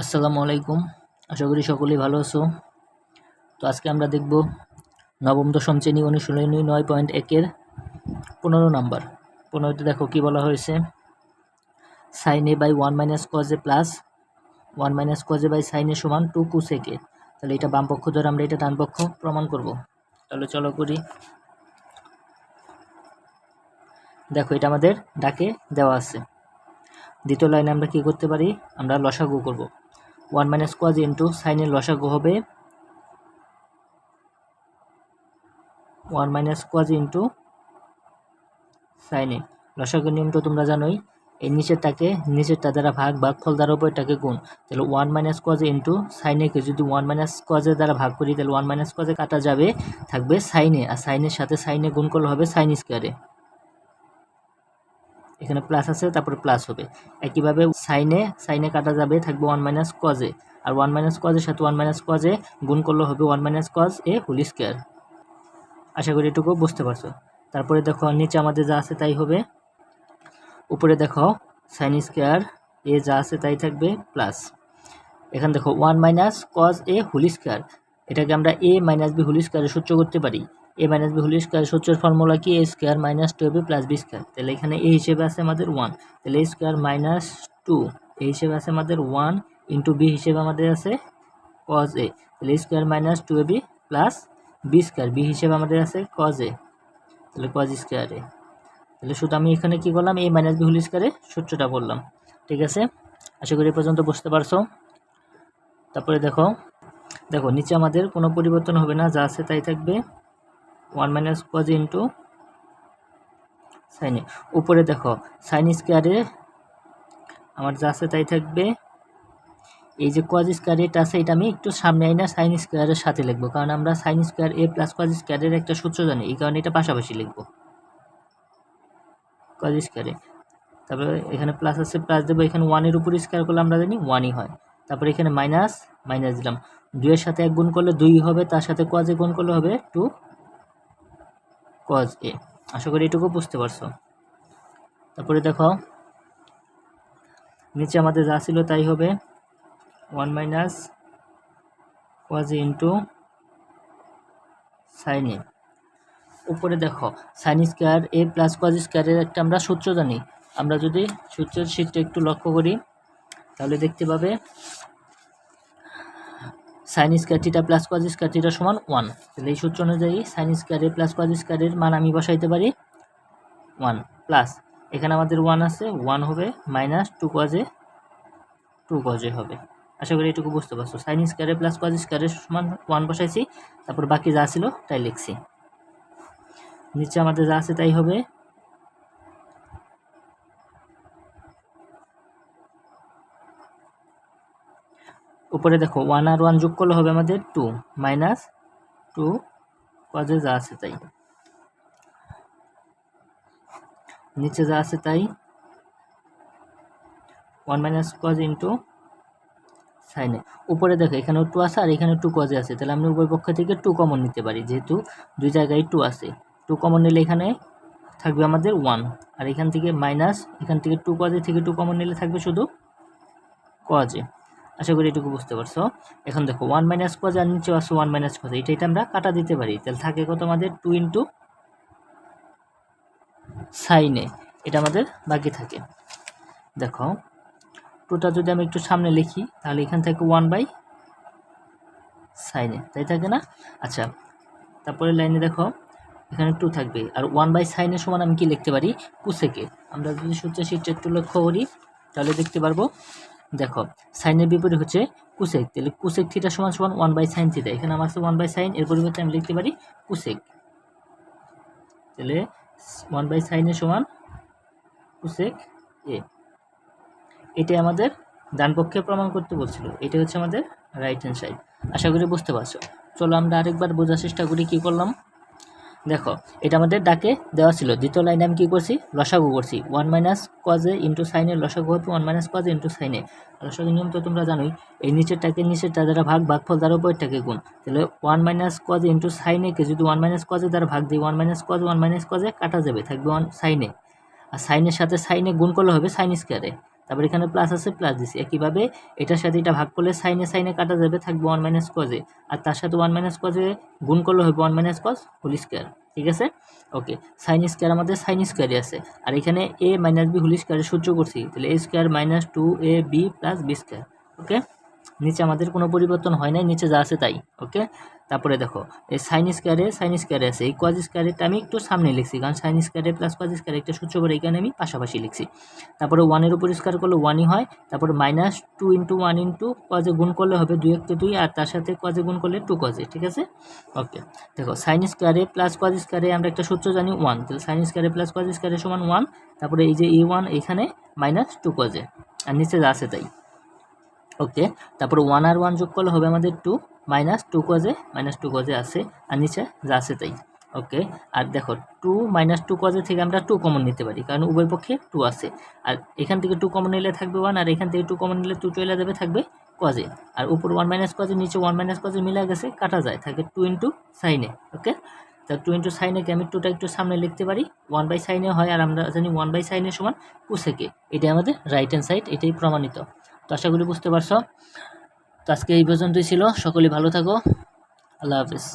আসসালামু আলাইকুম। আশা করি সকলেই ভালো আছো। তো আজকে আমরা দেখব নবম, দশম শ্রেণি অনুশীলনী নয় পয়েন্ট একের পনেরো নাম্বার। পনেরোতে দেখো কি বলা হয়েছে? Sine A by one minus cos A plus one minus cos A by sine A সমান টু কুসেকে তাহলে এটা বাম পক্ষ ধরে আমরা এটা ডান পক্ষ প্রমাণ করব। তাহলে চলো করি। দেখো এটা আমাদের ডাকে দেওয়া আছে। দ্বিতীয় লাইনে আমরা কি করতে পারি? আমরা লসাগু করব। ওয়ান মাইনাস কোয়াজ ইন্টু সাইনের লসাগু হবে ওয়ান মাইনাস কোয়াজ ইন্টু সাইনে লসাগু নিয়ম তো তোমরা জানোই, এই নিচেরটাকে নিচেরটা দ্বারা ভাগ ভাগ ফল দ্বারা উপরটাকে গুণ। তাহলে one minus cos A into সাইনেকে যদি ওয়ান মাইনাস কজের দ্বারা ভাগ করি, তাহলে ওয়ান মাইনাস কজে কাটা যাবে, থাকবে সাইনে আর সাইনের সাথে সাইনে গুণ করলে হবে সাইন স্কোয়ারে এখানে প্লাস আছে, তারপরে প্লাস হবে। একইভাবে সাইনে সাইনে কাটা যাবে, থাকবে ওয়ান মাইনাস কজে আর ওয়ান মাইনাস কজের সাথে ওয়ান মাইনাস কজে গুণ করলে হবে one minus cos A whole square আশা করি এটুকু বুঝতে পারছ। তারপরে দেখো, নিচে আমাদের যা আছে তাই হবে। উপরে দেখো সাইন স্কোয়ার এ যা আছে তাই থাকবে প্লাস এখানে দেখো one minus cos A whole square এটাকে আমরা এ মাইনাস বি হোল স্কোয়ারে সূত্র করতে পারি। A minus B whole square সূত্রের ফর্মুলা কি A square minus two B plus B square তাহলে এখানে এ হিসেবে আছে আমাদের ওয়ান তাহলে A square minus two A হিসেবে আছে আমাদের ওয়ান ইন্টু বি হিসেবে আমাদের আছে কজ এ তাহলে square minus two A B plus B square B হিসেবে আমাদের আছে কজ এ তাহলে কজ স্কোয়ার এ তাহলে শুধু আমি এখানে কি করলাম? এ মাইনাস বি হোল স্কোয়ারে সূত্রটা বললাম। ঠিক আছে? আশা করি এ পর্যন্ত বুঝতে পারছ। তারপরে দেখো দেখো, নিচে আমাদের কোনো পরিবর্তন হবে না, যা আছে তাই থাকবে। ওয়ান মাইনাস কজ ইন্টু সাইনে উপরে দেখো, সাইন স্কোয়ারে আমার যা আছে তাই থাকবে। এই যে কজ স্কোয়ার এটা আছে, এটা আমি একটু সামনে আই না সাইন স্কোয়ারের সাথে লিখব, কারণ আমরা sine square A plus cos স্কোয়ারের একটা সূত্র জানি, এই কারণে এটা পাশাপাশি লিখব। কজ স্কোয়ারে। তারপরে এখানে প্লাস আছে প্লাস দেবো, এখানে ওয়ানের উপর স্কোয়ার করলে আমরা জানি ওয়ানই হয়। তারপরে এখানে মাইনাস মাইনাস দিলাম। দুইয়ের সাথে এক গুণ করলে দুই হবে, তার সাথে কজে গুণ করলে হবে টু কজ এ আশা করি এটুকু বুঝতে পারছ। তারপরে দেখো, নিচে আমাদের যা ছিল তাই হবে। One minus cos into sine A. উপরে দেখো, sine square A plus cos স্কোয়ারের একটা আমরা সূত্র জানি। আমরা যদি সূত্রের শীতটা একটু লক্ষ্য করি, তাহলে দেখতে পাবে sine square theta plus cos square theta সমান ওয়ান। তাহলে এই সূত্র অনুযায়ী sine square A plus cos স্কোয়ারের মান আমি বসাইতে পারি ওয়ান প্লাস। এখানে আমাদের ওয়ান আছে, ওয়ান হবে minus two cos A two cos A হবে। আশা করি এটুকু বুঝতে পারছ। সাইন স্কোয়ারে প্লাস কজ স্কোয়ারের সমান ওয়ান বসাইছি, তারপর বাকি যা ছিল তাই লিখছি। নিচে আমাদের যা আছে তাই হবে উপরে দেখো ওয়ান আর ওয়ান যোগ করলে হবে আমাদের টু মাইনাস টু কজে যা আছে তাই। নিচে যা আছে তাই ওয়ান মাইনাস কজ ইন্টু সাইনে উপরে দেখো, এখানেও টু আছে আর এখানে টু কজে আছে। তাহলে আমি উভয় পক্ষ থেকে টু কমন নিতে পারি, যেহেতু দুই জায়গায় টু আছে। টু কমন নিলে এখানে থাকবে আমাদের ওয়ান আর এখান থেকে মাইনাস এখান থেকে টু কজে থেকে টু কমন নিলে থাকবে শুধু কজে আশা করি এটুকু বুঝতে পারছ। এখন দেখো ওয়ান মাইনাস কজ আর নিচে আছে ওয়ান মাইনাস কজ এটা এটা আমরা কাটা দিতে পারি। তাহলে থাকে কত আমাদের? টু ইন্টু সাইনে এটা আমাদের বাকি থাকে। দেখো টুটা যদি আমি একটু সামনে লিখি, তাহলে এখান থেকে ওয়ান বাই সাইনে তাই থাকে না? আচ্ছা তারপরে লাইনে দেখো, এখানে টু থাকবে। আর ওয়ান বাই সাইনের সমান আমি কি লিখতে পারি? কুসেকে আমরা যদি সূত্র শীটটা একটু লক্ষ্য করি, তাহলে দেখতে পারব দেখো সাইনের বিপরীত হচ্ছে কুসেক তাহলে কুসেক থিটা সমান সমান ওয়ান বাই সাইন থিটা এখানে আমার আছে ওয়ান বাই সাইন এর পরিবর্তে আমি লিখতে পারি কুসেক তাহলে ওয়ান বাই সাইনের সমান কুসেক এ এটাই আমাদের ডান পক্ষে প্রমাণ করতে বলছিল এটা হচ্ছে আমাদের রাইট হ্যান্ড সাইড আশা করি বুঝতে পারছ, চলো আমরা আরেকবার বোঝার চেষ্টা করি কী করলাম দেখো, এটা আমাদের ডাকে দেওয়া ছিল। দ্বিতীয় লাইনে আমি কী করছি? লসাগু করছি। ওয়ান মাইনাস কজে ইন্টু সাইনের লসাগু হবে ওয়ান মাইনাস কজে ইন্টু সাইনে। লসাগু নিয়ম তো তোমরা জানোই, এই নিচেরটাকে নিচেরটা দ্বারা ভাগ, ভাগফল দ্বারা উপরটাকে গুণ। তাহলে one minus cos A into সাইনেকে যদি ওয়ান মাইনাস কজে দ্বারা ভাগ দিই, one minus cos one minus cos A কাটা যাবে, থাকবে ওয়ান সাইনে। আর সাইনের সাথে সাইনে গুণ করলে হবে সাইন স্কোয়ারে। তারপর এখানে প্লাস আছে প্লাস দিছি। একইভাবে এটার সাথে এটা ভাগ করলে সাইনে সাইনে কাটা যাবে, থাকবে ওয়ান মাইনাস কজে আর তার সাথে ওয়ান মাইনাস কজে গুণ করলে হবে one minus cos whole square ঠিক আছে? ওকে সাইন স্কোয়ার আমাদের সাইন স্কোয়ারই আছে। আর এখানে এ মাইনাস বি হোল স্কোয়ারে সহ্য করছি, তাহলে A square minus two A B plus B square okay নিচে আমাদের কোনো পরিবর্তন হয় নাই, নিচে যা আছে তাই ওকে তারপরে দেখো, এই সাইন স্কোয়ারে সাইন স্কোয়ারে আছে, এই কজ স্কোয়ারেরটা আমি একটু সামনে লিখছি, কারণ সাইন স্কোয়ারে প্লাস কজ স্কোয়ারে একটা সূত্র করে এখানে আমি পাশাপাশি লিখছি। তারপরে ওয়ানের উপর স্কোয়ার করলে ওয়ানই হয়, তারপরে minus two into one into cos A গুণ করলে হবে দুই একটু দুই, আর তার সাথে কোয়াজে গুণ করলে টু কজে ঠিক আছে? ওকে দেখো সাইন স্কোয়ারে প্লাস কজ স্কোয়ারে আমরা একটা সূত্র জানি ওয়ান তাহলে সাইন স্কোয়ারে প্লাস কজ স্কোয়ারে সমান ওয়ান তারপরে এই যে এ ওয়ান এখানে মাইনাস টু কজে আর নিচে যা আছে তাই। ওকে তারপরে ওয়ান আর ওয়ান যোগ করলে হবে আমাদের two minus two cos A minus two cos A আছে, আর নিচে যা আছে তাই। ওকে আর দেখো টু মাইনাস টু কজে থেকে আমরা টু কমন নিতে পারি, কারণ উভয় পক্ষে টু আছে। আর এখান থেকে টু কমন নিলে থাকবে ওয়ান আর এখান থেকে টু কমন নিলে টু চলে যাবে, থাকবে কজে আর উপর ওয়ান মাইনাস কজে নিচে ওয়ান মাইনাস কজে মিলে গেছে, কাটা যায়, থাকে টু ইন্টু সাইনে ওকে তা টু ইন্টু সাইনে কি আমি টুটা একটু সামনে লিখতে পারি ওয়ান বাই সাইনে হয়, আর আমরা জানি ওয়ান বাই সাইনের সমান কুসেকে এটাই আমাদের রাইট হ্যান্ড সাইড এটাই প্রমাণিত। তো আশা করি বুঝতে পারছ। তো আজকে এই পর্যন্তই ছিল। সকলে ভালো থাকো। আল্লাহ হাফিজ।